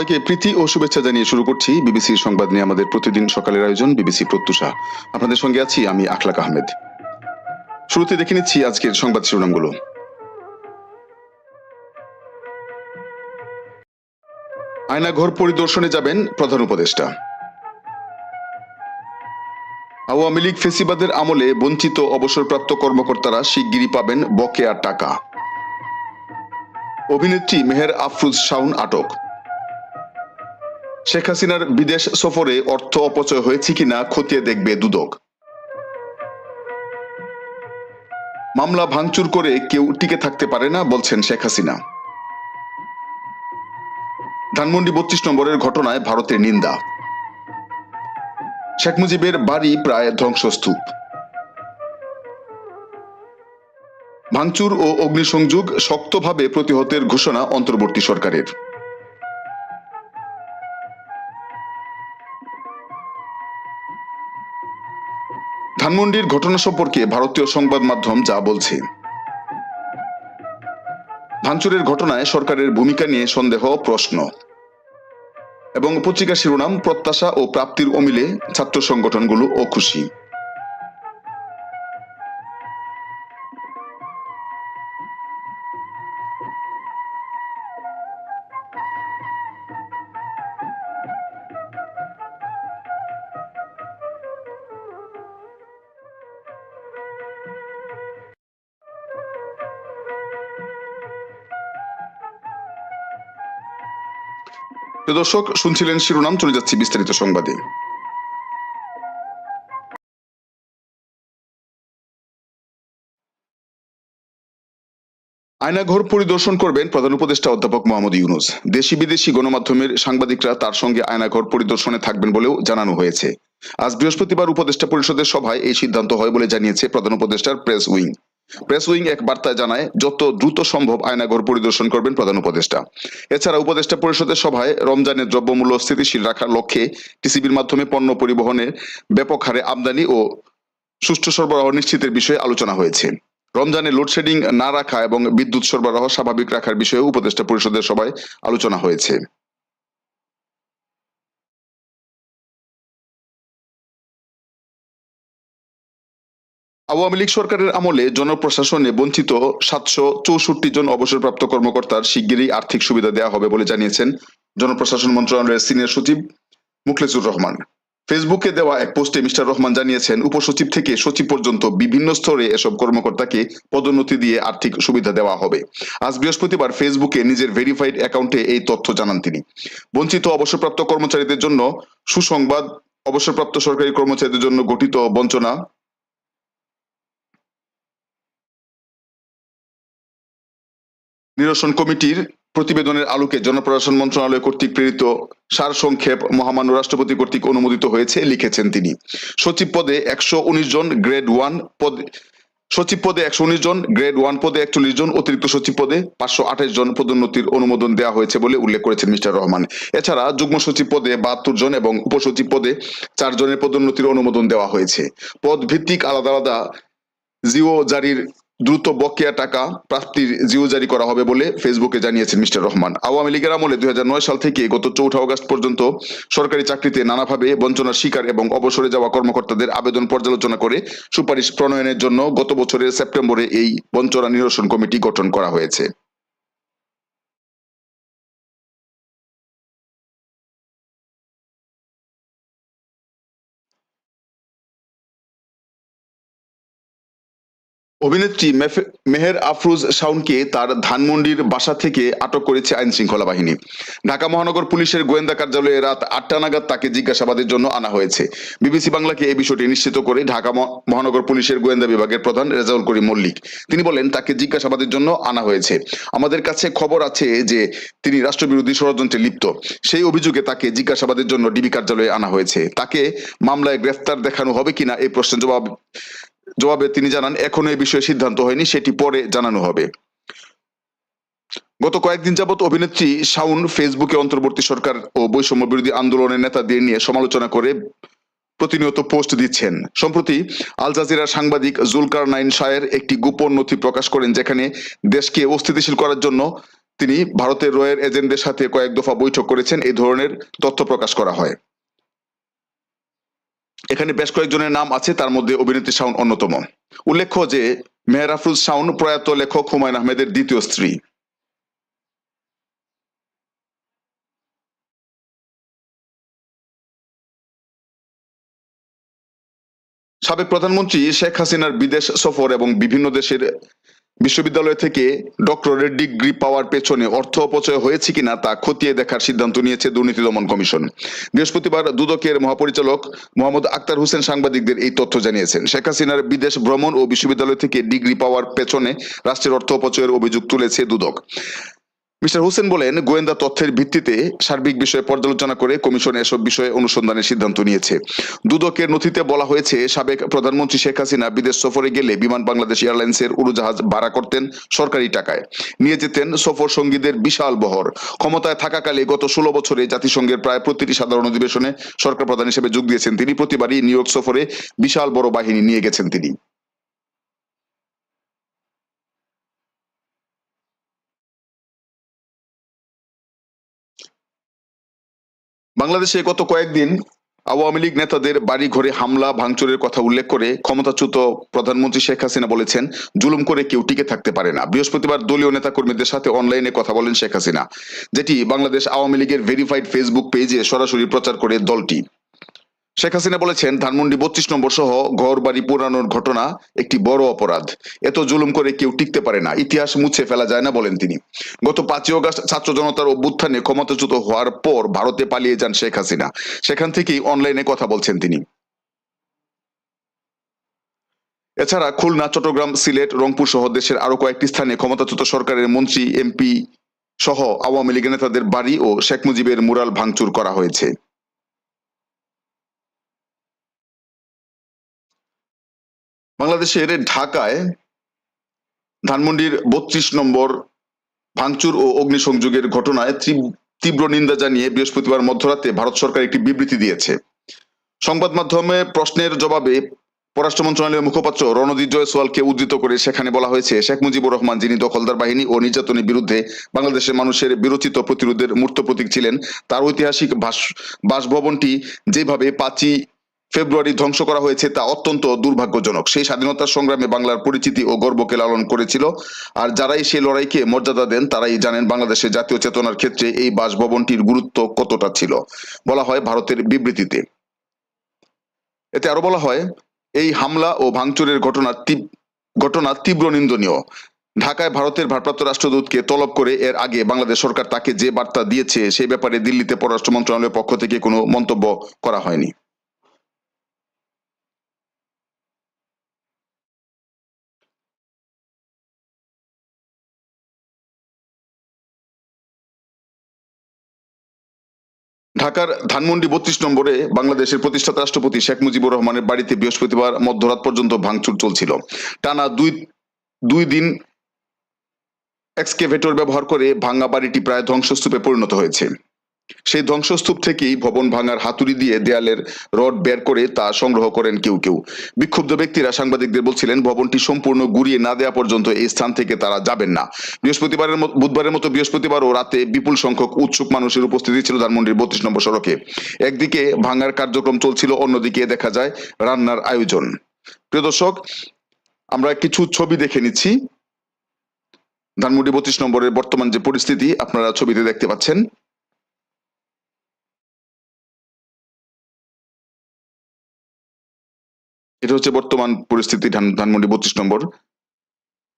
সবাইকে প্রীতি ও শুভেচ্ছা জানিয়ে শুরু করছি বিবিসির সংবাদ নিয়ে আমাদের প্রতিদিন সকালের আয়োজন বিবিসি প্রত্যুষা। আপনাদের সঙ্গে আছি আমি আখলাক আহমেদ। শুরুতে দেখে নিচ্ছি আজকের সংবাদ শিরোনামগুলো। আয়নাঘর পরিদর্শনে যাবেন প্রধান উপদেষ্টা। আওয়ামী লীগ ফেসিবাদের আমলে বঞ্চিত অবসরপ্রাপ্ত কর্মকর্তারা শিগগিরই পাবেন বকেয়া টাকা। অভিনেত্রী মেহের আফরুজ শাউন আটক। শেখ হাসিনার বিদেশ সফরে অর্থ অপচয় হয়েছে কিনা খতিয়ে দেখবে দুদক। মামলা ভাঙচুর করে কেউ টিকে থাকতে পারে না, বলছেন শেখ হাসিনা। ধানমন্ডি বত্রিশ নম্বরের ঘটনায় ভারতের নিন্দা। শেখ মুজিবের বাড়ি প্রায় ধ্বংসস্তূপ। ভাঙচুর ও অগ্নিসংযোগ শক্তভাবে প্রতিহতের ঘোষণা অন্তর্বর্তী সরকারের। ধানমন্ডির ঘটনা সম্পর্কে ভারতীয় সংবাদ মাধ্যম যা বলছে। ভাঙচুরের ঘটনায় সরকারের ভূমিকা নিয়ে সন্দেহ, প্রশ্ন। এবং পত্রিকা শিরোনাম, প্রত্যাশা ও প্রাপ্তির অমিলে ছাত্র সংগঠনগুলো অখুশি। দর্শক, শুনছিলেন শিরোনাম, চলে যাচ্ছি বিস্তারিত সংবাদে। আয়নাঘর পরিদর্শন করবেন প্রধান উপদেষ্টা অধ্যাপক মোহাম্মদ ইউনুস। দেশি বিদেশি গণমাধ্যমের সাংবাদিকরা তার সঙ্গে আয়নাঘর পরিদর্শনে থাকবেন বলেও জানানো হয়েছে। আজ বৃহস্পতিবার উপদেষ্টা পরিষদের সভায় এই সিদ্ধান্ত হয় বলে জানিয়েছে প্রধান উপদেষ্টার প্রেস উইং। প্রেস উইং এক বার্তায় জানায়, যত দ্রুত সম্ভব আয়নাঘর পরিদর্শন করবেন প্রধান উপদেষ্টা। এছাড়া উপদেষ্টা পরিষদের সভায় রমজানের দ্রব্যমূল্য স্থিতিশীল রাখার লক্ষ্যে টিসিবির মাধ্যমে পণ্য পরিবহনের ব্যাপক হারে আমদানি ও সুষ্ঠু সরবরাহ নিশ্চিতের বিষয়ে আলোচনা হয়েছে। রমজানে লোডশেডিং না রাখা এবং বিদ্যুৎ সরবরাহ স্বাভাবিক রাখার বিষয়ে উপদেষ্টা পরিষদের সভায় আলোচনা হয়েছে। আওয়ামী লীগ সরকারের আমলে জনপ্রশাসনে বঞ্চিত সাতশো চৌষট্টি জন অবসরপ্রাপ্ত কর্মকর্তার শিগগিরই আর্থিক সুবিধা দেওয়া হবে বলে জানিয়েছেন জনপ্রশাসন মন্ত্রণালয়ের সিনিয়র সচিব মুখলেসুর রহমান। ফেসবুকে দেওয়া এক পোস্টে মিস্টার রহমান জানিয়েছেন, উপসচিব থেকে সচিব পর্যন্ত বিভিন্ন স্তরে এসব কর্মকর্তাকে পদোন্নতি দিয়ে আর্থিক সুবিধা দেওয়া হবে। আজ বৃহস্পতিবার ফেসবুকে নিজের ভেরিফাইড অ্যাকাউন্টে এই তথ্য জানান তিনি। বঞ্চিত অবসরপ্রাপ্ত কর্মচারীদের জন্য সুসংবাদ, অবসরপ্রাপ্ত সরকারি কর্মচারীদের জন্য গঠিত বঞ্চনা নিরসন কমিটির প্রতিবেদনের আলোকে জনপ্রশাসন মন্ত্রণালয় কর্তৃক প্রেরিত সারসংক্ষেপ মহামান্য রাষ্ট্রপতি কর্তৃক অনুমোদিত হয়েছে, লিখেছেন তিনি। সচিব পদে একশো উনিশ জন গ্রেড ওয়ান পদে সচিব পদে একশো উনিশ জন গ্রেড ওয়ান পদে একচল্লিশ জন, অতিরিক্ত সচিব পদে পাঁচশো আঠাশ জন পদোন্নতির অনুমোদন দেওয়া হয়েছে বলে উল্লেখ করেছেন মিস্টার রহমান। এছাড়া যুগ্ম সচিব পদে বাহাত্তর জন এবং উপসচিব পদে চার জনের পদোন্নতির অনুমোদন দেওয়া হয়েছে। পদ ভিত্তিক আলাদা আলাদা জিও জারির দ্রুত বকেয়া টাকা প্রাপ্তির জিও জারি করা হবে বলে ফেসবুকে জানিয়েছেন মিস্টার রহমান। আওয়ামী লীগের আমলে দুই হাজার নয় সাল থেকে গত চৌঠা অগস্ট পর্যন্ত সরকারি চাকরিতে নানাভাবে বঞ্চনার শিকার এবং অবসরে যাওয়া কর্মকর্তাদের আবেদন পর্যালোচনা করে সুপারিশ প্রণয়নের জন্য গত বছরের সেপ্টেম্বরে এই বঞ্চনা নিরসন কমিটি গঠন করা হয়েছে। অভিনেত্রী মেহের আফরোজ শাওনকে তার ধানমন্ডির বাসা থেকে আটক করেছে আইন শৃঙ্খলা বাহিনী। ঢাকা মহানগর পুলিশের গোয়েন্দা কার্যালয়ে রাত আটটা নাগাদ তাকে জিজ্ঞাসাবাদের জন্য আনা হয়েছে। বিবিসি বাংলাকে এই বিষয়টি নিশ্চিত করে ঢাকা মহানগর পুলিশের গোয়েন্দা বিভাগের প্রধান রেজাউল করিম মল্লিক, তিনি বলেন, তাকে জিজ্ঞাসাবাদের জন্য আনা হয়েছে। আমাদের কাছে খবর আছে যে, তিনি রাষ্ট্রবিরোধী ষড়যন্ত্রে লিপ্ত। সেই অভিযোগে তাকে জিজ্ঞাসাবাদের জন্য ডিবি কার্যালয়ে আনা হয়েছে। তাকে মামলায় গ্রেফতার দেখানো হবে কিনা, এই প্রশ্নের জবাব জবাবে তিনি জানান, এখনও এই বিষয়ে সিদ্ধান্ত হয়নি, সেটি পরে জানানো হবে। গত কয়েকদিন যাবৎ অভিনেত্রী শাউন ফেসবুকে অন্তর্বর্তী সরকার ও বৈষম্য বিরোধী আন্দোলনের নেতাদের নিয়ে সমালোচনা করে প্রতিনিয়ত পোস্ট দিচ্ছেন। সম্প্রতি আল জাজিরার সাংবাদিক জুলকার নাইন শায়ের একটি গোপন নথি প্রকাশ করেন, যেখানে দেশকে অস্থিতিশীল করার জন্য তিনি ভারতের রয়ের এজেন্টদের সাথে কয়েক দফা বৈঠক করেছেন। এই ধরনের তথ্য প্রকাশ করা হয়। এখানে বেশ কয়েকজনের নাম আছে, তার মধ্যে অভিনেত্রী শাওন অন্যতম। উল্লেখ্য যে মেহরাফরুজ শাওন প্রয়াত লেখক হুমায়ুন আহমেদের দ্বিতীয় স্ত্রী। সাবেক প্রধানমন্ত্রী শেখ হাসিনার বিদেশ সফর এবং বিভিন্ন দেশের বিশ্ববিদ্যালয় থেকে ডক্টরের ডিগ্রি পাওয়ার পেছনে অর্থ অপচয় হয়েছে কিনা তা খতিয়ে দেখার সিদ্ধান্ত নিয়েছে দুর্নীতি দমন কমিশন। বৃহস্পতিবার দুদকের মহাপরিচালক মোহাম্মদ আক্তার হোসেন সাংবাদিকদের এই তথ্য জানিয়েছেন। শেখ হাসিনার বিদেশ ভ্রমণ ও বিশ্ববিদ্যালয় থেকে ডিগ্রি পাওয়ার পেছনে রাষ্ট্রের অর্থ অপচয়ের অভিযোগ তুলেছে দুদক। মিস্টার হোসেন বলেন, গোয়েন্দা তথ্যের ভিত্তিতে সার্বিক বিষয়ে পর্যালোচনা করে কমিশন এসব বিষয়ে অনুসন্ধানের সিদ্ধান্ত নিয়েছে। দুদকের নথিতে বলা হয়েছে, সাবেক প্রধানমন্ত্রী শেখ হাসিনা বিদেশ সফরে গেলে বিমান বাংলাদেশ এয়ারলাইন্সের উড়োজাহাজ ভাড়া করতেন সরকারি টাকায়। নিয়ে যেতেন সফর সঙ্গীদের বিশাল বহর। ক্ষমতায় থাকাকালে গত ষোলো বছরে জাতিসংঘের প্রায় প্রতিটি সাধারণ অধিবেশনে সরকার প্রধান হিসেবে যোগ দিয়েছেন তিনি। প্রতিবারই নিউ ইয়র্ক সফরে বিশাল বড় বাহিনী নিয়ে গেছেন তিনি। বাংলাদেশে গত কয়েকদিন আওয়ামী লীগ নেতাদের বাড়ি ঘরে হামলা, ভাঙচুরের কথা উল্লেখ করে ক্ষমতাচ্যুত প্রধানমন্ত্রী শেখ হাসিনা বলেছেন, জুলুম করে কেউ টিকে থাকতে পারে না। বৃহস্পতিবার দলীয় নেতাকর্মীদের সাথে অনলাইনে কথা বলেন শেখ হাসিনা, যেটি বাংলাদেশ আওয়ামী লীগের ভেরিফাইড ফেসবুক পেজে সরাসরি প্রচার করে দলটি। শেখ হাসিনা বলেছেন, ধানমন্ডি বত্রিশ নম্বর সহ ঘর বাড়ি পুরানোর ঘটনা একটি বড় অপরাধ। এত জুলুম করে কেউ টিকতে পারে না। ইতিহাস মুছে ফেলা যায় না, বলেন তিনি। গত পাঁচই অগাস্ট ছাত্র জনতার অভ্যুত্থানে ক্ষমতাচ্যুত হওয়ার পর ভারতে পালিয়ে যান শেখ হাসিনা। সেখান থেকেই অনলাইনে কথা বলছেন তিনি। এছাড়া খুলনা, চট্টগ্রাম, সিলেট, রংপুর সহ দেশের আরও কয়েকটি স্থানে ক্ষমতাচ্যুত সরকারের মন্ত্রী, এমপি সহ আওয়ামী লীগের নেতাদের বাড়ি ও শেখ মুজিবের মুরাল ভাঙচুর করা হয়েছে। বাংলাদেশের ঢাকায় ধানমন্ডির বত্রিশ নম্বর ভাঙচুর ও অগ্নিসংযোগের ঘটনায় তীব- তীব্র নিন্দা জানিয়ে বৃহস্পতিবার মধ্যরাতে ভারত সরকার একটি বিবৃতি দিয়েছে। সংবাদ মাধ্যমে প্রশ্নের জবাবে পররাষ্ট্র মন্ত্রণালয়ের মুখপাত্র রণদীপ জয়সওয়ালকে উদ্ধৃত করে সেখানে বলা হয়েছে, শেখ মুজিবুর রহমান যিনি দখলদার বাহিনী ও নির্যাতনের বিরুদ্ধে বাংলাদেশের মানুষের বিরোচিত প্রতিরোধের মূর্ত প্রতীক ছিলেন, তার ঐতিহাসিক বাস- বাসভবনটি যেভাবে পাঁচই ফেব্রুয়ারি ধ্বংস করা হয়েছে তা অত্যন্ত দুর্ভাগ্যজনক। সেই স্বাধীনতা সংগ্রামে বাংলার পরিচিতি ও গর্বকে লালন করেছিল। আর যারাই সেই লড়াইকে মর্যাদা দেন, তারাই জানেন বাংলাদেশের জাতীয় চেতনার ক্ষেত্রে এই বাসভবনটির গুরুত্ব কতটা ছিল। বলা হয় ভারতের বিবৃতিতে। এতে আরও বলা হয়, এই হামলা ও ভাঙচুরের ঘটনা ঘটনা তীব্র নিন্দনীয়। ঢাকায় ভারতের ভারপ্রাপ্ত রাষ্ট্রদূতকে তলব করে এর আগে বাংলাদেশ সরকার তাকে যে বার্তা দিয়েছে সেই ব্যাপারে দিল্লিতে পররাষ্ট্র মন্ত্রণালয়ের পক্ষ থেকে কোনো মন্তব্য করা হয়নি। ঢাকার ধানমন্ডি বত্রিশ নম্বরে বাংলাদেশের প্রতিষ্ঠাতা রাষ্ট্রপতি শেখ মুজিবুর রহমানের বাড়িতে বৃহস্পতিবার মধ্যরাত পর্যন্ত ভাঙচুর চলছিল। টানা দুই দুই দিন এক্সকেভেটর ব্যবহার করে ভাঙ্গা বাড়িটি প্রায় ধ্বংসস্তূপে পরিণত হয়েছে। সেই ধ্বংসস্তূপ থেকেই ভবন ভাঙার হাতুড়ি দিয়ে দেয়ালের রড বের করে তা সংগ্রহ করেন কেউ কেউ। বিক্ষুব্ধ ব্যক্তিরা সাংবাদিকদের বলছিলেন, ভবনটি সম্পূর্ণ গুড়িয়ে না দেওয়া পর্যন্ত এই স্থান থেকে তারা যাবেন না। বৃহস্পতিবারের বুধবারের মতো বৃহস্পতিবার ও রাতে বিপুল সংখ্যক উৎসুক মানুষের উপস্থিতি ছিল ধানমন্ডির বত্রিশ নম্বর সড়কে। একদিকে ভাঙার কার্যক্রম চলছিল, অন্যদিকে দেখা যায় রান্নার আয়োজন। প্রিয় দর্শক, আমরা কিছু ছবি দেখে নিচ্ছি। ধানমন্ডি বত্রিশ নম্বরের বর্তমান যে পরিস্থিতি, আপনারা ছবিতে দেখতে পাচ্ছেন। এটা হচ্ছে বর্তমান পরিস্থিতি ধান- ধানমন্ডি বত্রিশ নম্বর,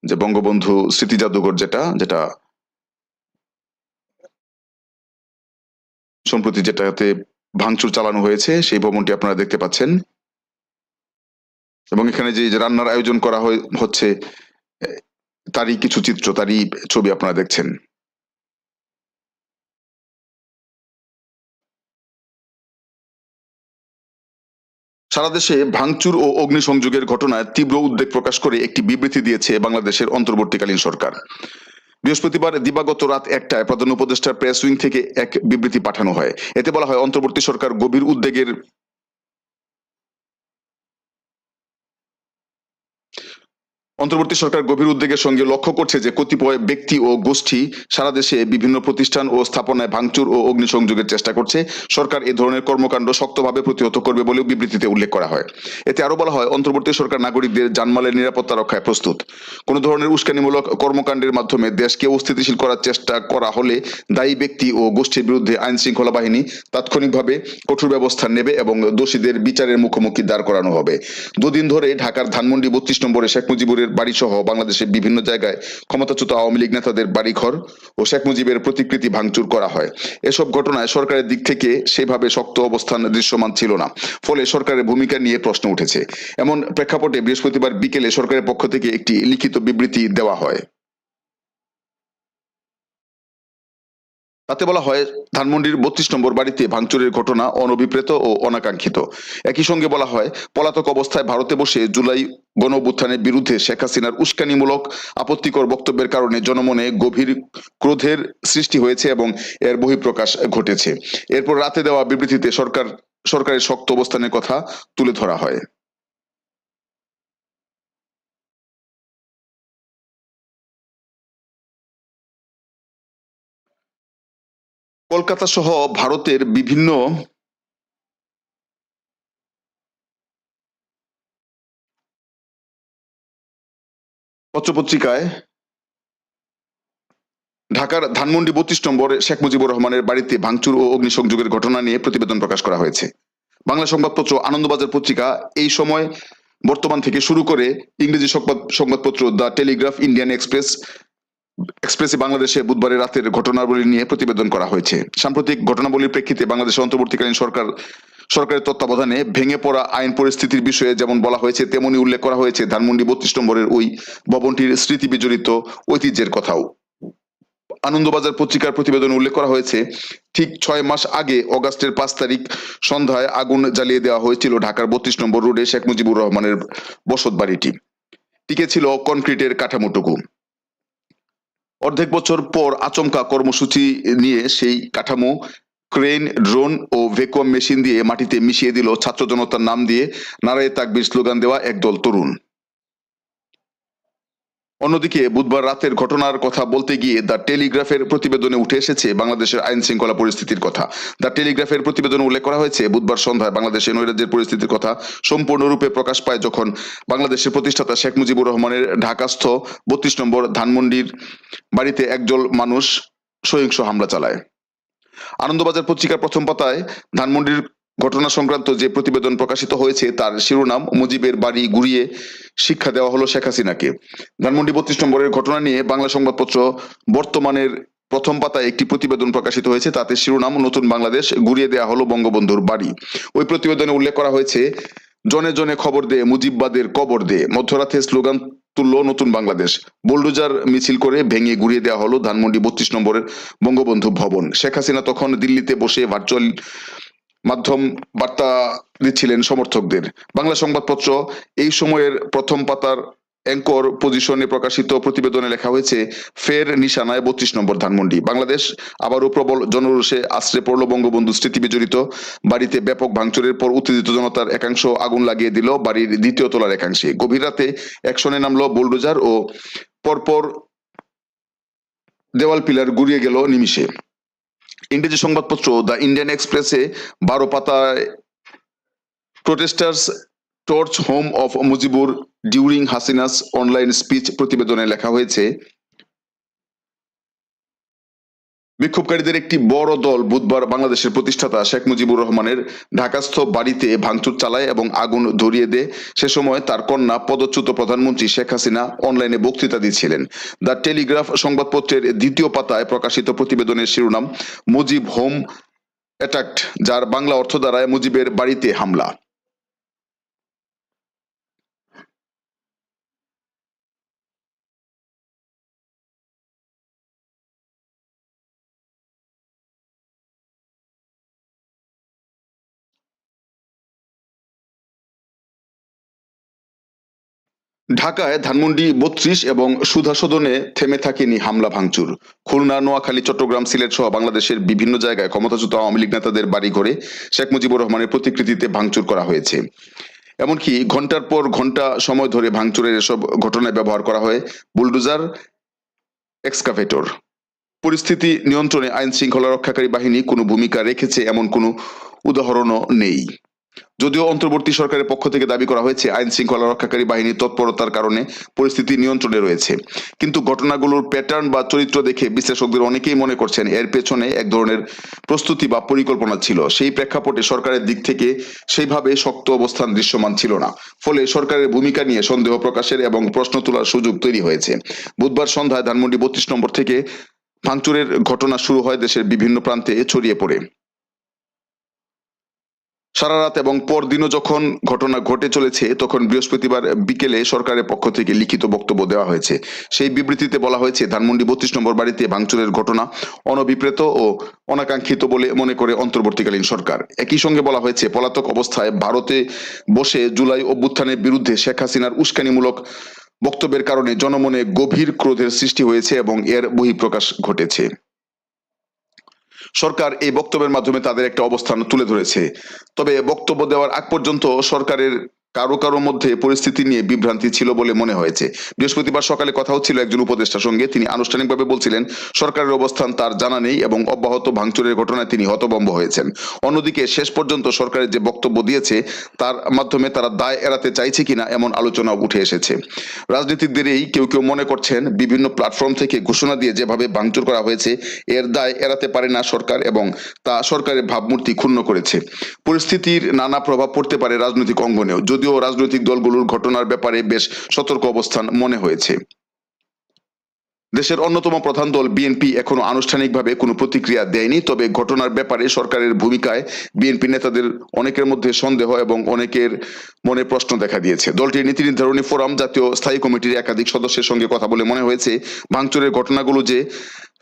যে বঙ্গবন্ধু স্মৃতি জাদুঘর যেটা যেটা সম্প্রতি যেটাতে ভাঙচুর চালানো হয়েছে, সেই ভবনটি আপনারা দেখতে পাচ্ছেন। এবং এখানে যে রান্নার আয়োজন করা হচ্ছে তারই কিছু চিত্র, তারই ছবি আপনারা দেখছেন। সারা দেশে ভাঙচুর ও অগ্নিসংযোগের ঘটনায় তীব্র উদ্বেগ প্রকাশ করে একটি বিবৃতি দিয়েছে বাংলাদেশের অন্তর্বর্তীকালীন সরকার। বৃহস্পতিবার দিবাগত রাত একটায় প্রধান উপদেষ্টার প্রেস উইং থেকে এক বিবৃতি পাঠানো হয়। এতে বলা হয়, অন্তর্বর্তী সরকার গভীর উদ্বেগের অন্তর্বর্তী সরকার গভীর উদ্বেগের সঙ্গে লক্ষ্য করছে যে কতিপয় ব্যক্তি ও গোষ্ঠী সারা দেশে বিভিন্ন প্রতিষ্ঠান ও স্থাপনায় ভাঙচুর ও অগ্নিসংযোগের চেষ্টা করছে। সরকার এ ধরনের কর্মকাণ্ড শক্তভাবে প্রতিহত করবে বলেও বিবৃতিতে উল্লেখ করা হয়। এতে আরও বলা হয়, অন্তর্বর্তী সরকার নাগরিকদের জানমালের নিরাপত্তা রক্ষায় প্রস্তুত। কোনো ধরনের উস্কানিমূলক কর্মকাণ্ডের মাধ্যমে দেশকে অস্থিতিশীল করার চেষ্টা করা হলে দায়ী ব্যক্তি ও গোষ্ঠীর বিরুদ্ধে আইন শৃঙ্খলা বাহিনী তাৎক্ষণিকভাবে কঠোর ব্যবস্থা নেবে এবং দোষীদের বিচারের মুখোমুখি দাঁড় করানো হবে। দুদিন ধরে ঢাকার ধানমন্ডি বত্রিশ নম্বরে শেখ মুজিবুরের বাড়ি সহ বাংলাদেশের বিভিন্ন জায়গায় ক্ষমতাচ্যুত আওয়ামী লীগ নেতাদের বাড়িঘর ও শেখ মুজিবের প্রতিকৃতি ভাঙচুর করা হয়। এসব ঘটনায় সরকারের দিক থেকে সেভাবে শক্ত অবস্থান দৃশ্যমান ছিল না, ফলে সরকারের ভূমিকা নিয়ে প্রশ্ন উঠেছে। এমন প্রেক্ষাপটে বৃহস্পতিবার বিকেলে সরকারের পক্ষ থেকে একটি লিখিত বিবৃতি দেওয়া হয়। তাতে বলা হয়, ধানমন্ডির বত্রিশ নম্বর বাড়িতে ভাঙচুরের ঘটনা অনভিপ্রেত ও অনাকাঙ্ক্ষিত। একই সঙ্গে বলা হয়, পলাতক অবস্থায় ভারতে বসে জুলাই গণ বিরুদ্ধে শেখ হাসিনার উস্কানিমূলক, আপত্তিকর বক্তব্যের কারণে জনমনে গভীর ক্রোধের সৃষ্টি হয়েছে এবং এর বহিঃপ্রকাশ ঘটেছে। এরপর রাতে দেওয়া বিবৃতিতে সরকার, সরকারের শক্ত অবস্থানের কথা তুলে ধরা হয়। কলকাতা সহ ভারতের বিভিন্ন পত্রপত্রিকায় ঢাকার ধানমন্ডি বত্রিশ নম্বরে শেখ মুজিবুর রহমানের বাড়িতে ভাঙচুর ও অগ্নিসংযোগের ঘটনা নিয়ে প্রতিবেদন প্রকাশ করা হয়েছে। বাংলা সংবাদপত্র আনন্দবাজার পত্রিকা এই সময় বর্তমান থেকে শুরু করে ইংরেজি সংবাদ সংবাদপত্র দ্য টেলিগ্রাফ, ইন্ডিয়ান এক্সপ্রেস এক্সপ্রেসে বাংলাদেশে বুধবারের রাতের ঘটনাবলী নিয়ে প্রতিবেদন করা হয়েছে। সাম্প্রতিক ঘটনাবলীর প্রেক্ষিতে বাংলাদেশের অন্তর্বর্তীকালীন সরকার, সরকারের তত্ত্বাবধানে ভেঙে পড়া আইন পরিস্থিতির বিষয়ে যেমন বলা হয়েছে তেমনি উল্লেখ করা হয়েছে ধানমন্ডি বত্রিশ নম্বরের ওই ভবনটির স্মৃতি বিজড়িত ঐতিহ্যের কথাও। আনন্দবাজার পত্রিকার প্রতিবেদনে উল্লেখ করা হয়েছে, ঠিক ছয় মাস আগে অগাস্টের পাঁচ তারিখ সন্ধ্যায় আগুন জ্বালিয়ে দেওয়া হয়েছিল ঢাকার বত্রিশ নম্বর রোডে শেখ মুজিবুর রহমানের বসত বাড়িটি টিকে ছিল কনক্রিটের কাঠামোটুকু। অর্ধেক বছর পর আচমকা কর্মসূচি নিয়ে সেই কাঠামো, ক্রেন, ড্রোন ও ভ্যাকুয়াম মেশিন দিয়ে মাটিতে মিশিয়ে দিল ছাত্র জনতার নাম দিয়ে নারায়ে তাকবীর স্লোগান দেওয়া একদল তরুণ। অন্যদিকে বুধবার রাতের ঘটনার কথা বলতে গিয়ে দ্য টেলিগ্রাফের প্রতিবেদনে উঠে এসেছে বাংলাদেশের আইন শৃঙ্খলা পরিস্থিতির কথা। দ্য টেলিগ্রাফের প্রতিবেদনে উল্লেখ করা হয়েছে, বুধবার সন্ধ্যায় বাংলাদেশের নৈরাজ্যের পরিস্থিতির কথা সম্পূর্ণরূপে প্রকাশ পায় যখন বাংলাদেশের প্রতিষ্ঠাতা শেখ মুজিবুর রহমানের ঢাকাস্থ বত্রিশ নম্বর ধানমন্ডির বাড়িতে একজন মানুষ সহিংস হামলা চালায়। আনন্দবাজার পত্রিকার প্রথম পাতায় ধানমন্ডির ঘটনা সংক্রান্ত যে প্রতিবেদন প্রকাশিত হয়েছে, তার শিরোনাম, মুজিবের বাড়ি ঘুরিয়ে শিক্ষা দেওয়া হলো শেখ হাসিনাকে। ধানমন্ডি বত্রিশ নম্বরের ঘটনা নিয়ে বাংলা সংবাদপত্র বর্তমানের প্রথম পাতায় একটি প্রতিবেদন প্রকাশিত হয়েছে, তাতে শিরোনাম, নতুন বাংলাদেশ ঘুরিয়ে দেওয়া হলো বঙ্গবন্ধুর বাড়ি। ওই প্রতিবেদনে উল্লেখ করা হয়েছে, জনে জনে খবর দে, মুজিববাদের কবর দে, মধ্যরাতে স্লোগান তুললো নতুন বাংলাদেশ। বোলডোজার মিছিল করে ভেঙে ঘুরিয়ে দেওয়া হলো ধানমন্ডি বত্রিশ নম্বরের বঙ্গবন্ধু ভবন। শেখ হাসিনা তখন দিল্লিতে বসে ভার্চুয়াল মাধ্যম বার্তা দিচ্ছিলেন সমর্থকদের। বাংলা সংবাদপত্র এই সময়ের প্রথম পাতার অ্যাঙ্কর পজিশনে প্রকাশিত প্রতিবেদনে লেখা হয়েছে, ফের নিশানায় বত্রিশ নম্বর ধানমন্ডি। বাংলাদেশ আবারও প্রবল জনরোষে আশ্রে পড়ল বঙ্গবন্ধু স্মৃতি বিজড়িত বাড়িতে ব্যাপক ভাঙচুরের পর উত্তেজিত জনতার একাংশ আগুন লাগিয়ে দিল বাড়ির দ্বিতীয় তলার একাংশে। গভীর রাতে অ্যাকশনে নামলো বুলডোজার ও পরপর দেওয়াল পিলার গুড়িয়ে গেল নিমিষে। ইংরেজি সংবাদপত্র দ্য ইন্ডিয়ান এক্সপ্রেসে বারো পাতায় protesters torch home of Mujibur during Hasina's online speech প্রতিবেদনে লেখা হয়েছে বিক্ষোভকারীদের একটি বড় দল বুধবার বাংলাদেশের প্রতিষ্ঠাতা শেখ মুজিবুর রহমানের ঢাকাস্থ বাড়িতে ভাঙচুর চালায় এবং আগুন ধরিয়ে দেয়। সে সময় তার কন্যা পদচ্যুত প্রধানমন্ত্রী শেখ হাসিনা অনলাইনে বক্তৃতা দিচ্ছিলেন। দ্য টেলিগ্রাফ সংবাদপত্রের দ্বিতীয় পাতায় প্রকাশিত প্রতিবেদনের শিরোনাম, মুজিব হোম অ্যাটাক্ট যার বাংলা অর্থ দ্বারায় মুজিবের বাড়িতে হামলা। ঢাকায় ধানমন্ডি বত্রিশ এবং সুধা সদনে থেমে থাকেনি হামলা ভাঙচুর। খুলনা, নোয়াখালী, চট্টগ্রাম, সিলেট সহ বাংলাদেশের বিভিন্ন জায়গায় ক্ষমতাচ্যুত আওয়ামী লীগ নেতাদের বাড়ি ঘরে শেখ মুজিবুর রহমানের প্রতিকৃতিতে ভাঙচুর করা হয়েছে। এমনকি ঘণ্টার পর ঘণ্টা সময় ধরে ভাঙচুরের এসব ঘটনায় ব্যবহার করা হয় বুলডোজার, এক্সকাভেটর। পরিস্থিতি নিয়ন্ত্রণে আইন শৃঙ্খলা রক্ষাকারী বাহিনী কোনো ভূমিকা রেখেছে এমন কোনো উদাহরণও নেই। যদিও অন্তর্বর্তী সরকারের পক্ষ থেকে দাবি করা হয়েছে, আইন শৃঙ্খলা রক্ষাকারী বাহিনীর তৎপরতার কারণে পরিস্থিতি নিয়ন্ত্রণে রয়েছে। কিন্তু ঘটনাগুলোর প্যাটার্ন বা চরিত্র দেখে বিশ্লেষকদের অনেকেই মনে করছেন, এর পেছনে এক ধরনের প্রস্তুতি বা পরিকল্পনা ছিল। সেই প্রেক্ষাপটে সরকারের দিক থেকে সেইভাবে শক্ত অবস্থান দৃশ্যমান ছিল না। ফলে সরকারের ভূমিকা নিয়ে সন্দেহ প্রকাশের এবং প্রশ্ন তোলার সুযোগ তৈরি হয়েছে। বুধবার সন্ধ্যায় ধানমন্ডি বত্রিশ নম্বর থেকে ভাঙচুরের ঘটনা শুরু হয় দেশের বিভিন্ন প্রান্তে ছড়িয়ে পড়ে। সারা রাত এবং পরদিনও যখন ঘটনা ঘটে চলেছে, তখন বৃহস্পতিবার বিকেলে সরকারের পক্ষ থেকে লিখিত বক্তব্য দেওয়া হয়েছে। সেই বিবৃতিতে বলা হয়েছে, ধানমন্ডি বত্রিশ নম্বর বাড়িতে ভাঙচুরের ঘটনা অনভিপ্রেত ও অনাকাঙ্ক্ষিত বলে মনে করে অন্তর্বর্তীকালীন সরকার। একই সঙ্গে বলা হয়েছে, পলাতক অবস্থায় ভারতে বসে জুলাই অভ্যুত্থানের বিরুদ্ধে শেখ হাসিনার উস্কানিমূলক বক্তব্যের কারণে জনমনে গভীর ক্রোধের সৃষ্টি হয়েছে এবং এর বহিঃপ্রকাশ ঘটেছে। সরকার এই বক্তব্যের মাধ্যমে তাদের একটা অবস্থান তুলে ধরেছে। তবে বক্তব্য দেওয়ার আগ পর্যন্ত সরকারের কারও কারও মধ্যে পরিস্থিতি নিয়ে বিভ্রান্তি ছিল বলে মনে হয়েছে। বৃহস্পতিবার সকালে কথা হচ্ছিল একজন উপদেষ্টার সঙ্গে। তিনি আনুষ্ঠানিকভাবে বলছিলেন, সরকারের অবস্থান তার জানা নেই এবং অব্যাহত ভাঙচুরের ঘটনায় তিনি হতভম্ব হয়েছেন। অন্যদিকে শেষ পর্যন্ত সরকারের যে বক্তব্য দিয়েছে, তার মাধ্যমে তারা দায় এড়াতে চাইছে কিনা এমন আলোচনা উঠে এসেছে। রাজনীতিকদের এই কেউ কেউ মনে করছেন, বিভিন্ন প্ল্যাটফর্ম থেকে ঘোষণা দিয়ে যেভাবে ভাঙচুর করা হয়েছে, এর দায় এড়াতে পারে না সরকার এবং তা সরকারের ভাবমূর্তি ক্ষুণ্ণ করেছে। পরিস্থিতির নানা প্রভাব পড়তে পারে রাজনৈতিক অঙ্গনেও। যদিও রাজনৈতিক দলগুলোর ঘটনার ব্যাপারে বেশ সতর্ক অবস্থান মনে হয়েছে। দেশের অন্যতম প্রধান দল বিএনপি এখনও আনুষ্ঠানিকভাবে কোনো প্রতিক্রিয়া দেয়নি, তবে ঘটনার ব্যাপারে সরকারের ভূমিকায় বিএনপি নেতাদের অনেকের মধ্যে সন্দেহ এবং অনেকের মনে প্রশ্ন দেখা দিয়েছে। দলটির নীতি নির্ধারণী ফোরাম, জাতীয় স্থায়ী কমিটির একাধিক সদস্যের সঙ্গে কথা বলে মনে হয়েছে, ভাঙচুরের ঘটনাগুলো যে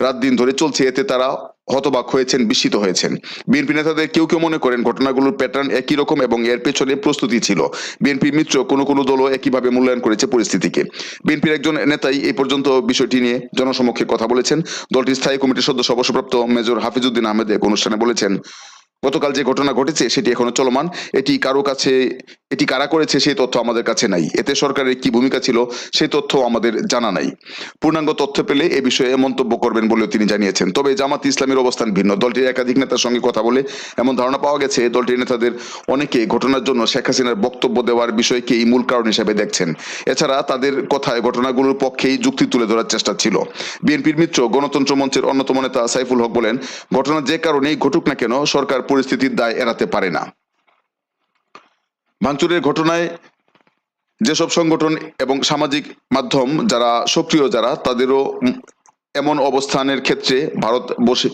রাত দিন ধরে চলছে, এতে তারা হতবাক হয়েছেন, বিস্মিত হয়েছেন। বিএনপি নেতাদের কেউ কেউ মনে করেন ঘটনাগুলোর প্যাটার্ন একই রকম এবং এর পেছনে প্রস্তুতি ছিল। বিএনপি মিত্র কোনো কোনো দলও একইভাবে মূল্যায়ন করেছে পরিস্থিতিকে। বিএনপির একজন নেতাই এই পর্যন্ত বিষয়টি নিয়ে জনসমক্ষে কথা বলেছেন। দলটির স্থায়ী কমিটির সদস্য অবসরপ্রাপ্ত মেজর হাফিজউদ্দিন আহমেদ এক অনুষ্ঠানে বলেছেন গতকাল যে ঘটনা ঘটেছে সেটি এখনও চলমান। এটি কারও কাছে, এটি কারা করেছে সেই তথ্য আমাদের কাছে নাই। এতে সরকারের কি ভূমিকা ছিল সেই তথ্য আমাদের জানা নাই। পূর্ণাঙ্গ তথ্য পেলে এ বিষয়ে মন্তব্য করবেন বলেও তিনি জানিয়েছেন। তবে জামাত ইসলামের অবস্থান ভিন্ন। দলটির একাধিক নেতার সঙ্গে কথা বলে এমন ধারণা পাওয়া গেছে, দলটির নেতাদের অনেকে ঘটনার জন্য শেখ হাসিনার বক্তব্য দেওয়ার বিষয়কে এই মূল কারণ হিসেবে দেখছেন। এছাড়া তাদের কথায় ঘটনাগুলোর পক্ষেই যুক্তি তুলে ধরার চেষ্টা ছিল। বিএনপির মিত্র গণতন্ত্র মঞ্চের অন্যতম নেতা সাইফুল হক বলেন, ঘটনা যে কারণেই ঘটুক না কেন সরকার পরিস্থিতির দায় এড়াতে পারে না। ভাঙচুরের ঘটনায় যেসব সংগঠন এবং সামাজিক মাধ্যম যারা সক্রিয় যারা, তাদেরও এমন অবস্থানের ক্ষেত্রে ভারত বসে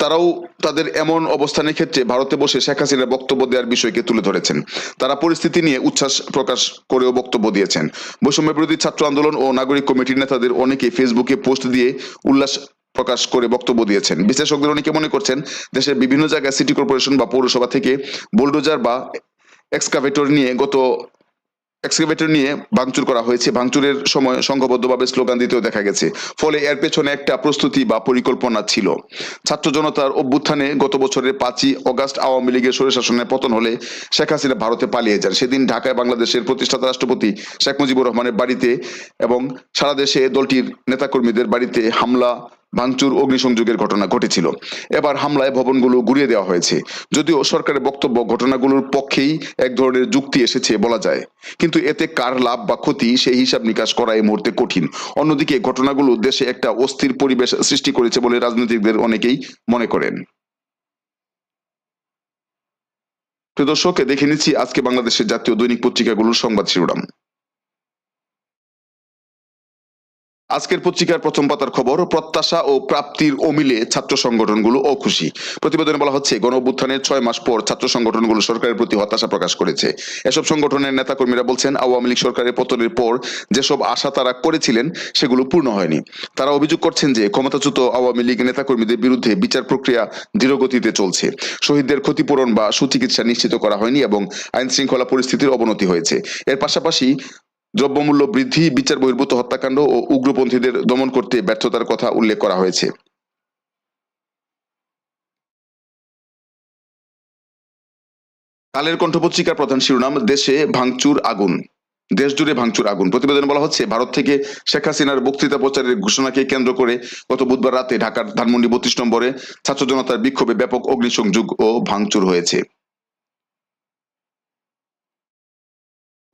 তারাও তাদের এমন অবস্থানের ক্ষেত্রে ভারতে বসে শেখ হাসিনার বক্তব্য দেওয়ার বিষয়কে তুলে ধরেছেন। তারা পরিস্থিতি নিয়ে উচ্ছ্বাস প্রকাশ করেও বক্তব্য দিয়েছেন। বৈষম্য বিরোধী ছাত্র আন্দোলন ও নাগরিক কমিটির নেতাদের অনেকে ফেসবুকে পোস্ট দিয়ে উল্লাস প্রকাশ করে বক্তব্য দিয়েছেন। বিশ্লেষকদের অনেকে মনে করছেন, দেশের বিভিন্ন জায়গায় সিটি কর্পোরেশন বা পৌরসভা থেকে বুলডোজার বা এক্সকাভেটর নিয়ে গত এক্সকাভেটর নিয়ে ভাঙচুর করা হয়েছে? ভাঙচুরের সময় সংঘবদ্ধভাবে স্লোগান দিতেও দেখা গেছে। ফলে এর পেছনে একটা প্রস্তুতি বা পরিকল্পনা ছিল। ছাত্র জনতার অভ্যুত্থানে গত বছরের পাঁচই অগাস্ট আওয়ামী লীগের স্বৈরশাসনের পতন হলে শেখ হাসিনা ভারতে পালিয়ে যান। সেদিন ঢাকায় বাংলাদেশের প্রতিষ্ঠাতা রাষ্ট্রপতি শেখ মুজিবুর রহমানের বাড়িতে এবং সারা দেশে দলটির নেতাকর্মীদের বাড়িতে হামলা ভাঙচুর অগ্নিসংযোগের ঘটনা ঘটেছিল। এবার হামলায় ভবনগুলো গুড়িয়ে দেওয়া হয়েছে। যদিও সরকারের বক্তব্য, ঘটনাগুলোর পক্ষেই এক ধরনের যুক্তি এসেছে বলা যায়। কিন্তু এতে কার লাভ বা ক্ষতি সেই হিসাব নিকাশ করা এই মুহূর্তে কঠিন। অন্যদিকে ঘটনাগুলো দেশে একটা অস্থির পরিবেশ সৃষ্টি করেছে বলে রাজনীতিকদের অনেকেই মনে করেন। প্রিয় দর্শক দেখে নিচ্ছি আজকে বাংলাদেশের জাতীয় দৈনিক পত্রিকাগুলোর সংবাদ শিরোনাম। আজকের পত্রিকার প্রথম পাতার খবর, প্রত্যাশা ও প্রাপ্তির অমিলে ছাত্র সংগঠনগুলো অখুশি। প্রতিবেদনে বলা হচ্ছে গণ অভ্যুত্থানের ছয় মাস পর ছাত্র সংগঠনগুলো সরকারের প্রতি হতাশা প্রকাশ করেছে। এসব সংগঠনের নেতাকর্মীরা বলছেন, আওয়ামী লীগ সরকারের পতনের পর যেসব আশা তারা করেছিলেন, সেগুলো পূর্ণ হয়নি। তারা অভিযোগ করছেন যে, ক্ষমতাচ্যুত আওয়ামী লীগ নেতাকর্মীদের বিরুদ্ধে বিচার প্রক্রিয়া ধীরগতিতে চলছে। শহীদদের ক্ষতিপূরণ বা সুচিকিৎসা নিশ্চিত করা হয়নি এবং আইন শৃঙ্খলা পরিস্থিতির অবনতি হয়েছে। এর পাশাপাশি দ্রব্যমূল্য বৃদ্ধি, বিচার বহির্ভূত হত্যাকাণ্ড ও উগ্রপন্থীদের দমন করতে ব্যর্থতার কথা উল্লেখ করা হয়েছে। কালের কণ্ঠ পত্রিকার প্রধান শিরোনাম, দেশে ভাঙচুর আগুন। দেশ জুড়ে ভাঙচুর আগুন। প্রতিবেদনে বলা হচ্ছে, ভারত থেকে শেখ হাসিনার বক্তৃতা প্রচারের ঘোষণাকে কেন্দ্র করে গত বুধবার রাতে ঢাকার ধানমন্ডি বত্রিশ নম্বরে ছাত্র জনতার বিক্ষোভে ব্যাপক অগ্নিসংযোগ ও ভাঙচুর হয়েছে।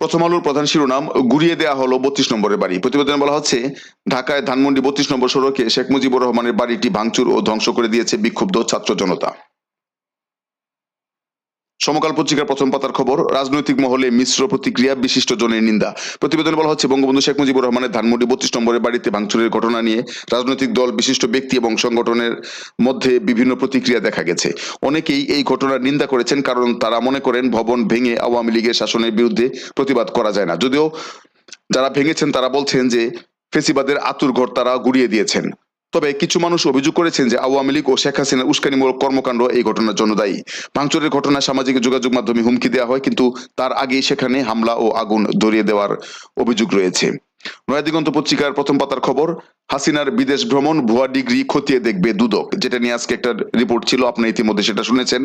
প্রথম আলোর প্রধান শিরোনাম, গুড়িয়ে দেওয়া হলো বত্রিশ নম্বরের বাড়ি। প্রতিবেদনে বলা হচ্ছে, ঢাকায় ধানমন্ডি বত্রিশ নম্বর সড়কে শেখ মুজিবুর রহমানের বাড়িটি ভাঙচুর ও ধ্বংস করে দিয়েছে বিক্ষুব্ধ ছাত্র জনতা। সমকাল পত্রিকার প্রথম পাতার খবর, রাজনৈতিক মহলে মিশ্র প্রতিক্রিয়া, বিশিষ্ট জনের নিন্দা। প্রতিবেদনে বলা হচ্ছে, বঙ্গবন্ধু শেখ মুজিবুর রহমানের ধানমন্ডি বত্রিশ নম্বরের বাড়িতে ভাঙচুরের ঘটনা নিয়ে রাজনৈতিক দল, বিশিষ্ট ব্যক্তি এবং সংগঠনের মধ্যে বিভিন্ন প্রতিক্রিয়া দেখা গেছে। অনেকেই এই ঘটনার নিন্দা করেছেন, কারণ তারা মনে করেন ভবন ভেঙে আওয়ামী লীগের শাসনের বিরুদ্ধে প্রতিবাদ করা যায় না। যদিও যারা ভেঙেছেন, তারা বলছেন যে ফেসিবাদের আতুর ঘর তারা গুড়িয়ে দিয়েছেন। তবে কিছু মানুষ অভিযোগ করেছেন যে আওয়ামী লীগ ও শেখ হাসিনার উস্কানিমূলক কর্মকাণ্ড এই ঘটনার জন্য দায়ী। ভাঙচুরের ঘটনা সামাজিক যোগাযোগ মাধ্যমে হুমকি দেওয়া হয়, কিন্তু তার আগেই সেখানে হামলা ও আগুন ধরিয়ে দেওয়ার অভিযোগ রয়েছে। নয়াদিগন্ত পত্রিকার প্রথম পাতার খবর, হাসিনার বিদেশ ভ্রমণ, ভুয়া ডিগ্রি খতিয়ে দেখবে দুদক। যেটা নিয়ে আজকে একটা রিপোর্ট ছিল, আপনি ইতিমধ্যে সেটা শুনেছেন।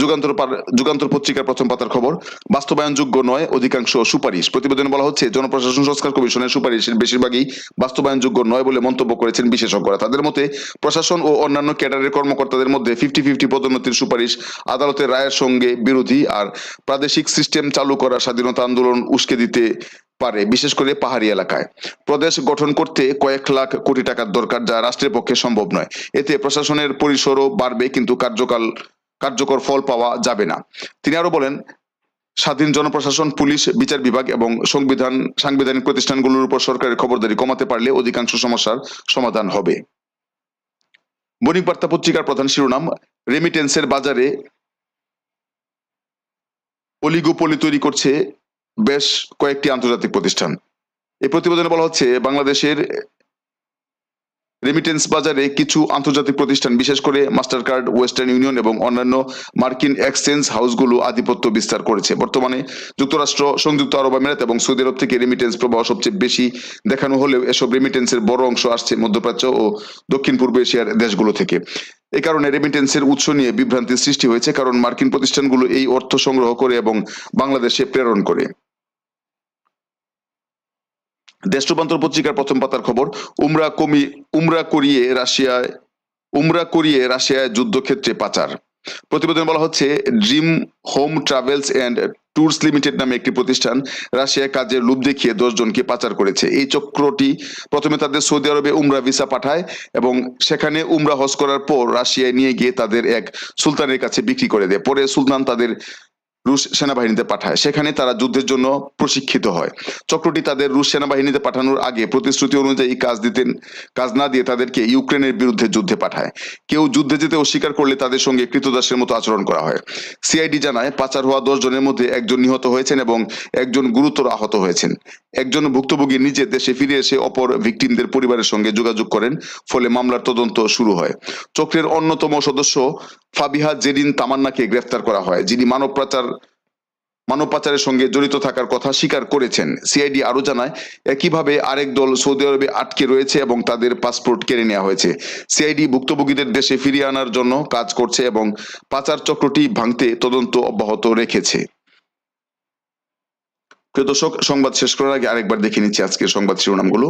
যুগান্তর যুগান্তর পত্রিকার প্রথম পাতার খবর, বাস্তবায়নযোগ্য নয়, অধিকাংশ সুপারিশ। প্রতিবেদনে বলা হচ্ছে, জনপ্রশাসন সংস্কার কমিশনের সুপারিশের বেশিরভাগই বাস্তবায়নযোগ্য নয় বলে মন্তব্য করেছেন বিশেষজ্ঞরা। তাদের মতে, প্রশাসন ও অন্যান্য ক্যাডারের কর্মকর্তাদের মধ্যে ফিফটি ফিফটি পদোন্নতির সুপারিশ আদালতের রায়ের সঙ্গে বিরোধী। আর প্রাদেশিক সিস্টেম চালু করা, স্বাধীনতা আন্দোলন উস্কে দিতে পারে, বিশেষ করে পাহাড়ি এলাকায়। প্রদেশ গঠন করতে কয়েক লাখ কোটি টাকার দরকার যা রাষ্ট্রের পক্ষে সম্ভব নয়। এতে প্রশাসনের পরিসরও বাড়বে, কিন্তু কার্যকাল, কার্যকর ফল পাওয়া যাবে না। তিনি আরও বলেন, স্বাধীন জনপ্রশাসন, পুলিশ, বিচার বিভাগ এবং সংবিধান, সাংবিধানিক প্রতিষ্ঠানগুলোর উপর সরকারের খবরদারি কমাতে পারলে অধিকাংশ সমস্যার সমাধান হবে। বণিক বার্তা পত্রিকার প্রধান শিরোনাম রেমিটেন্সের বাজারে অলিগোপলি তৈরি করছে বেশ কয়েকটি আন্তর্জাতিক প্রতিষ্ঠান। এই প্রতিবেদনে বলা হচ্ছে, বাংলাদেশের রেমিটেন্স বাজারে কিছু আন্তর্জাতিক প্রতিষ্ঠান, বিশেষ করে মাস্টার কার্ড ওয়েস্টার্ন ইউনিয়ন এবং অন্যান্য মার্কিন এক্সচেঞ্জ হাউসগুলো আধিপত্য বিস্তার করেছে। বর্তমানে যুক্তরাষ্ট্র, সংযুক্ত আরব আমিরাত এবং সৌদি আরব থেকে রেমিটেন্স প্রবাহ সবচেয়ে বেশি দেখানো হলেও এসব রেমিটেন্সের বড় অংশ আসছে মধ্যপ্রাচ্য ও দক্ষিণ পূর্ব এশিয়ার দেশগুলো থেকে। এ কারণে রেমিটেন্সের উৎস নিয়ে বিভ্রান্তির সৃষ্টি হয়েছে, কারণ মার্কিন প্রতিষ্ঠানগুলো এই অর্থ সংগ্রহ করে এবং বাংলাদেশে প্রেরণ করে। দেশ রূপান্তর পত্রিকার প্রথম পাতার খবর, উমরা কমি, উমরা করিয়ে রাশিয়ায়, উমরা করিয়ে রাশিয়ায় যুদ্ধক্ষেত্রে পাচার। প্রতিবেদনে বলা হচ্ছে, dream home travels and tours limited নামে একটি প্রতিষ্ঠান রাশিয়ায় কাজের লোভ দেখিয়ে জনকে পাচার করেছে। এই চক্রটি প্রথমে তাদের সৌদি আরবে উমরা ভিসা পাঠায় এবং সেখানে উমরা হজ করার পর রাশিয়ায় নিয়ে গিয়ে তাদের এক সুলতানের কাছে বিক্রি করে দেয়। পরে সুলতান তাদের রুশ সেনাবাহিনীতে পাঠায়। সেখানে তারা যুদ্ধের জন্য প্রশিক্ষিত হয়। চক্রটি তাদের রুশ সেনাবাহিনীতে পাঠানোর আগে প্রতিশ্রুতি অনুযায়ী কাজ দিতেন, কাজ না দিয়ে তাদেরকে ইউক্রেনের বিরুদ্ধে যুদ্ধে পাঠায়। কেউ যুদ্ধে যেতে অস্বীকার করলে তাদের সঙ্গে কৃতদাসের মতো আচরণ করা হয়। সিআইডি জানায়, পাচার হওয়া দশ জনের মধ্যে একজন নিহত হয়েছেন এবং একজন গুরুতর আহত হয়েছেন। একজন ভুক্তভোগী নিজে দেশে ফিরে এসে অপর ভিকটিমদের পরিবারের সঙ্গে যোগাযোগ করেন, ফলে মামলার তদন্ত শুরু হয়। চক্রের অন্যতম সদস্য ফাবিহা জেরিন তামান্নাকে গ্রেফতার করা হয়, যিনি মানব পাচার মানব পাচারের সঙ্গে জড়িত থাকার কথা স্বীকার করেছেন। সিআইডি আরও জানায়, একইভাবে আরেক দল সৌদি আরবে আটকে রয়েছে এবং তাদের পাসপোর্ট কেড়ে নেওয়া হয়েছে। সিআইডি ভুক্তভোগীদের দেশে ফিরিয়ে আনার জন্য কাজ করছে এবং পাচার চক্রটি ভাঙতে তদন্ত অব্যাহত রেখেছে। প্রিয় দর্শক, সংবাদ শেষ করার আগে আরেকবার দেখে নিচ্ছি আজকের সংবাদ শিরোনামগুলো।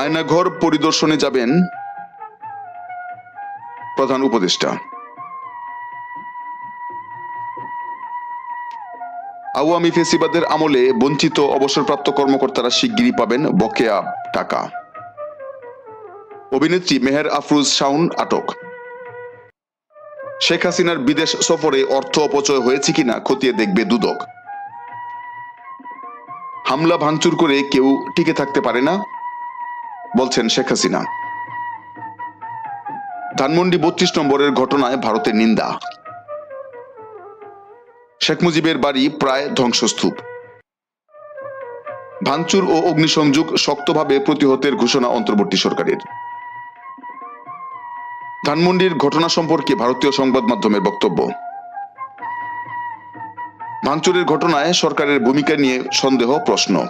আয়নাঘর পরিদর্শনে যাবেন প্রধান উপদেষ্টা। আওয়ামী ফেসিবাদের আমলে বঞ্চিত অবসরপ্রাপ্ত কর্মকর্তারা শিগগিরই পাবেন বকেয়া টাকা। অভিনেত্রী মেহের আফরুজ শাউন আটক। শেখ হাসিনার বিদেশ সফরে অর্থ অপচয় হয়েছে কিনা খতিয়ে দেখবে দুদক। হামলা ভাঙচুর করে কেউ টিকে থাকতে পারে না। বলছেন শেখ হাসিনা। ধানমন্ডি বত্রিশ নম্বরের ঘটনায় ভারতের নিন্দা। শেখ মুজিবের বাড়ি প্রায় ধ্বংসস্তূপ। ভাঙচুর ও অগ্নিসংযোগ শক্তভাবে প্রতিহতের ঘোষণা অন্তর্বর্তী সরকারের। ধানমন্ডির ঘটনা সম্পর্কে ভারতীয় সংবাদ মাধ্যমের বক্তব্য। ভাঙচুরের ঘটনায় সরকারের ভূমিকা নিয়ে সন্দেহ, প্রশ্ন।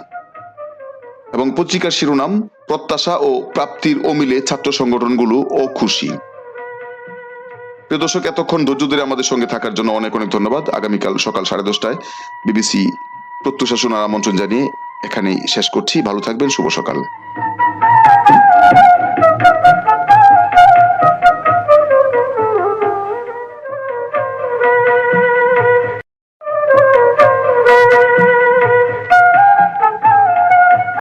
এবং পত্রিকার শিরোনাম, প্রত্যাশা ও প্রাপ্তির অমিলে ছাত্র সংগঠনগুলো ও খুশি প্রিয় দর্শক, এতক্ষণ ধৈর্য ধরে আমাদের সঙ্গে থাকার জন্য অনেক অনেক ধন্যবাদ। আগামীকাল সকাল সাড়ে দশটায় বিবিসি প্রত্যুষা শোনার আমন্ত্রণ জানিয়ে এখানেই শেষ করছি। ভালো থাকবেন, শুভ সকাল।